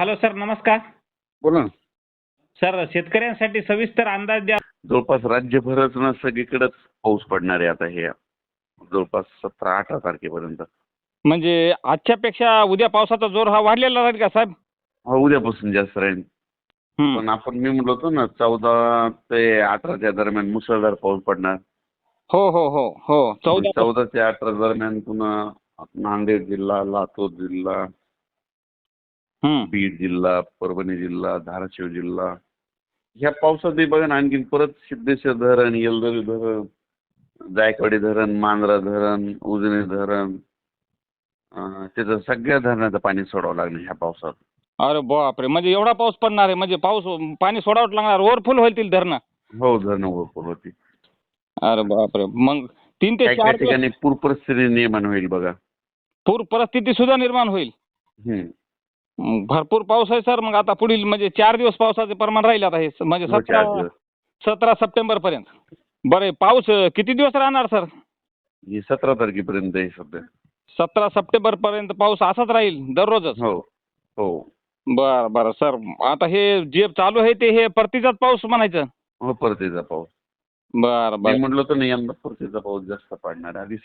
Hello sir नमस्कार. बोला ना. सर शेतकऱ्यांसाठी सविस्तर अंदाज द्या. जवळपास राज्यभरच ना सगळीकडेच पाऊस पडणार आहे आता हे. जवळपास सतरा अठरा तारखेपर्यंत. म्हणजे आजच्यापेक्षा उद्या पावसाचा जोर हा वाढलेला राहील का साहेब? हा उद्यापासून जास्त राहील. पण आपण मी म्हणलो होतो ना चौदा ते अठराच्या दरम्यान मुसळधार पाऊस पडणार. हो हो हो हो. चौदा चौदा ते अठरा दरम्यान पुन्हा नांदेड जिल्हा लातूर जिल्हा. बीड जिल्हा परभणी जिल्हा धाराशिव जिल्हा. ह्या पावसातही बघा ना आणखी परत सिद्धेश्वर धरण येलदरी धरण जायकवाडी धरण मांजरा धरण उजनी धरण त्याचं सगळ्या धरणाचं पाणी सोडावं लागलं ह्या पावसात. अरे बापरे म्हणजे एवढा पाऊस पडणार आहे म्हणजे पाऊस पाणी सोडावं लागणार ओव्हरफुल होईल धरणं. हो धरणं ओव्हरफुल होती अरे बापरे मग तीन ते चार ठिकाणी पूर परिस्थिती निर्माण होईल बघा. पूर परिस्थिती सुद्धा निर्माण होईल. भरपूर पाऊस आहे सर. मग आता पुढील म्हणजे चार दिवस पावसाचे प्रमाण राहील आता हे. म्हणजे हो, चार सतरा दिवस. सतरा सप्टेंबर पर्यंत बरं पाऊस अं, किती दिवस राहणार सर? ही सतरा तारखेपर्यंत आहे सध्या. सतरा सप्टेंबर पर्यंत पाऊस असाच राहील दररोजच? हो हो. बर बर सर. आता हे जे चालू आहे ते हे परतीचाच पाऊस म्हणायचं? हो परतीचा पाऊस. बर मी बर. म्हटलं होतं ना यंदा परतीचा पाऊस जास्त पडणार. आधी